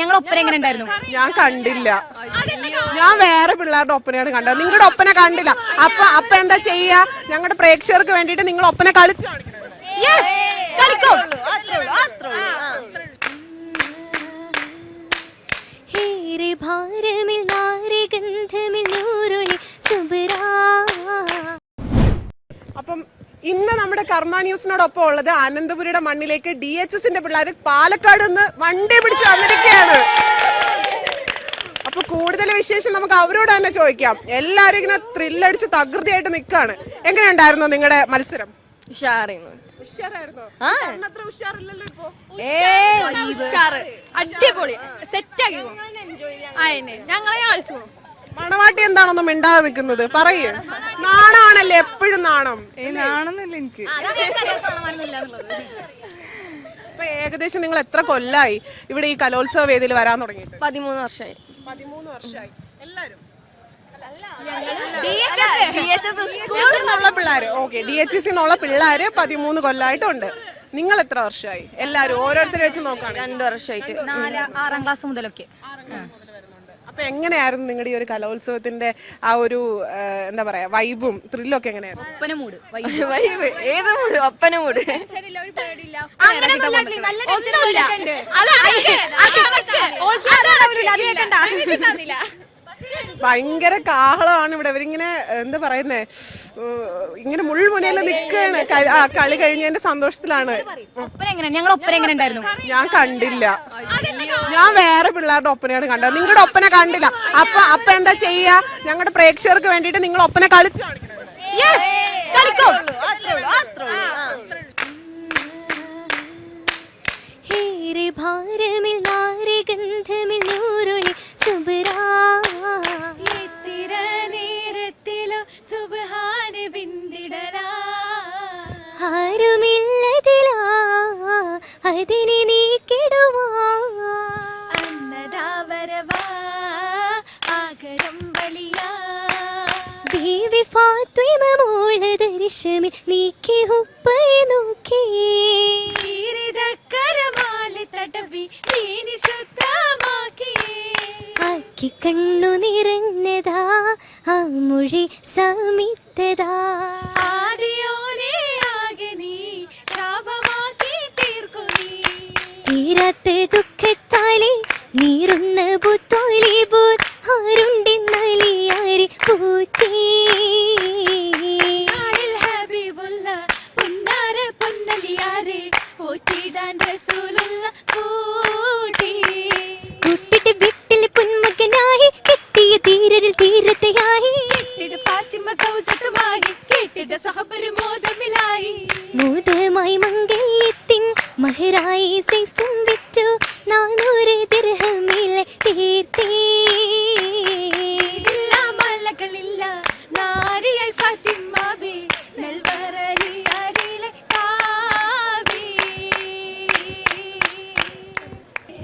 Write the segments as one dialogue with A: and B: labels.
A: ഞങ്ങൾ ഒപ്പന എങ്ങനെ ഉണ്ടായിരുന്നു
B: ഞാൻ കണ്ടില്ല. ഞാൻ വേറെ പിള്ളേരുടെ ഒപ്പനയാണ് കണ്ടത്. നിങ്ങളുടെ ഒപ്പന കണ്ടില്ല. അപ്പൊ അപ്പ എന്താ ചെയ്യ? ഞങ്ങളുടെ പ്രേക്ഷകർക്ക് വേണ്ടിട്ട് നിങ്ങൾ ഒപ്പന കളിച്ചു കാണിക്കണം.
C: ഭാരമിൽ
B: ഇന്ന് നമ്മുടെ കർമ്മ ന്യൂസിനോടൊപ്പം ഉള്ളത് അനന്തപുരിയുടെ മണ്ണിലേക്ക് ഡി എച്ച് എസിന്റെ പിള്ളേർ പാലക്കാട് നിന്ന് വണ്ടി പിടിച്ച് വന്നിരിക്കുകയാണ്. അപ്പൊ കൂടുതൽ വിശേഷം നമുക്ക് അവരോട് തന്നെ ചോദിക്കാം. എല്ലാരും ഇങ്ങനെ ത്രില്ലടിച്ച് തകൃതിയായിട്ട് നിൽക്കാണ് എങ്ങനെയുണ്ടായിരുന്നു നിങ്ങളുടെ മത്സരം?
D: ഉഷാറായിരുന്നു.
B: ഉഷാറായിരുന്നോ? അത്ര ഉഷാറില്ലല്ലോ ഇപ്പൊ.
A: അടിപൊളി. സെറ്റ് ആക്കി. ഞങ്ങളെ കളിച്ചു.
B: മണവാട്ടി എന്താണെന്നും മിണ്ടാതെ നിൽക്കുന്നത് പറയേ. നാണാണല്ലേ എപ്പോഴും നാണം?
D: നാണെന്നില്ല എനിക്ക്.
B: ഇപ്പൊ ഏകദേശം നിങ്ങൾ എത്ര കൊല്ലായി? ഇവിടെ ഈ കലോത്സവ വേദിയിൽ വരാൻ തുടങ്ങിയിട്ട്?
D: പതിമൂന്ന് വർഷമായി.
B: പതിമൂന്ന് വർഷമായി. എല്ലാരും? പിള്ളേര്. ഓക്കെ ഡി എച്ച് എസ് എന്നുള്ള പിള്ളേര് പതിമൂന്ന് കൊല്ലമായിട്ടുണ്ട് നിങ്ങൾ എത്ര വർഷമായി? എല്ലാരും ഓരോരുത്തരെ വെച്ച് നോക്കാണ്
D: രണ്ടു വർഷമായിട്ട്.
A: നാല് ആറാം ക്ലാസ് മുതലൊക്കെ.
B: അപ്പൊ എങ്ങനെയായിരുന്നു നിങ്ങളുടെ ഈ ഒരു കലോത്സവത്തിന്റെ ആ ഒരു ആ, എന്താ പറയാ വൈബും ത്രില്ലും ഒക്കെ എങ്ങനെയായിരുന്നു
D: വൈബ്. ഏത് മൂട്? ഒപ്പന മൂട്.
A: ഒന്നുമില്ല.
B: ഭയങ്കര കാഹളമാണ് ഇവിടെ. ഇവരിങ്ങനെ എന്താ പറയുന്നേ ഏഹ്, ഇങ്ങനെ മുൾമുനയിൽ നിൽക്കുകയാണ്. ആ കളി കഴിഞ്ഞതിന്റെ സന്തോഷത്തിലാണ്.
A: ഒപ്പന എങ്ങനെ ഞങ്ങൾ ഒപ്പന എങ്ങനെ ഉണ്ടായിരുന്നു
B: ഞാൻ കണ്ടില്ല. ഞാൻ വേറെ പിള്ളേരുടെ ഒപ്പനയാണ് കണ്ടത്. നിങ്ങളുടെ ഒപ്പന കണ്ടില്ല. അപ്പൊ അപ്പൊ എന്താ ചെയ്യാ? ഞങ്ങളുടെ പ്രേക്ഷകർക്ക് വേണ്ടിട്ട് നിങ്ങൾ ഒപ്പന കളിച്ചു
C: ഭാരമിൽ നാരഗന്ധമിൽ നൂറുളി സുബരാ.
E: എത്തിര നേരത്തിലോ സുബഹാന ബിന്ദിടലാ ആകരം ബലിയാ
C: ബീവി ഫാത്വിമ മോള ദർശമിൽ നീക്കി ഉപ്പയെ നോക്കി.
E: തടവി നീനി ശുദ്ധമാക്കി.
C: ആക്കി കണ്ണു നിറഞ്ഞതാ ആ മൊഴി സമിത്തതാ.
E: ആദിയോനെ ആകെ നീ ശാപമാക്കി തീർക്കുന്നീ
C: തീരാത്ത ദുഃഖത്താലെ നീറുന്ന പുത്തോലി
E: പോറ്റിടാൻ റസൂലുള്ള കൂട്ടി.
C: കുട്ടിട്ട് വിട്ടിൽ പുന്മകനായി കിട്ടിയ തീരരിൽ തീരത്തെയായി
E: കേട്ടിട്ട് ഫാത്തിമ സൗജത്തുമായി കേട്ടിട്ട് സഹബര് മോദമിലായി.
C: മൂതമായി മംഗല്യത്തിൻ മഹരായി സൈഫും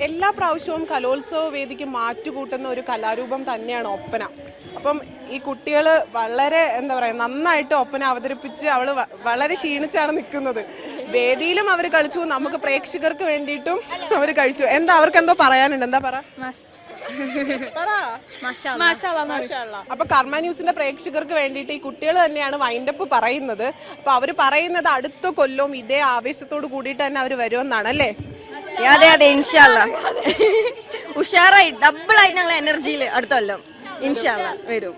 B: എല്ലാ പ്രാവശ്യവും കലോത്സവ വേദിക്ക് മാറ്റുകൂട്ടുന്ന ഒരു കലാരൂപം തന്നെയാണ് ഒപ്പന. അപ്പം ഈ കുട്ടികൾ വളരെ എന്താ പറയുക നന്നായിട്ട് ഒപ്പന അവതരിപ്പിച്ച് അവൾ വളരെ ക്ഷീണിച്ചാണ് നിൽക്കുന്നത്. വേദിയിലും അവർ കളിച്ചു നമുക്ക് പ്രേക്ഷകർക്ക് വേണ്ടിയിട്ടും അവർ കഴിച്ചു. എന്താ അവർക്ക് എന്തോ പറയാനുണ്ട്? എന്താ പറ. അപ്പൊ കർമ്മ ന്യൂസിന്റെ പ്രേക്ഷകർക്ക് വേണ്ടിയിട്ട് ഈ കുട്ടികൾ തന്നെയാണ് വൈൻഡപ്പ് പറയുന്നത്. അപ്പൊ അവർ പറയുന്നത് അടുത്ത കൊല്ലവും ഇതേ ആവേശത്തോട് കൂടിയിട്ട് തന്നെ അവർ വരുമെന്നാണ് അല്ലേ?
D: അതെ അതെ ഇൻഷാല്ല ഉഷാറായി ഡബിൾ ആയിട്ട് ഞങ്ങൾ എനർജിയിൽ അടുത്ത കൊല്ലം. ഇൻഷാല്ല വരും.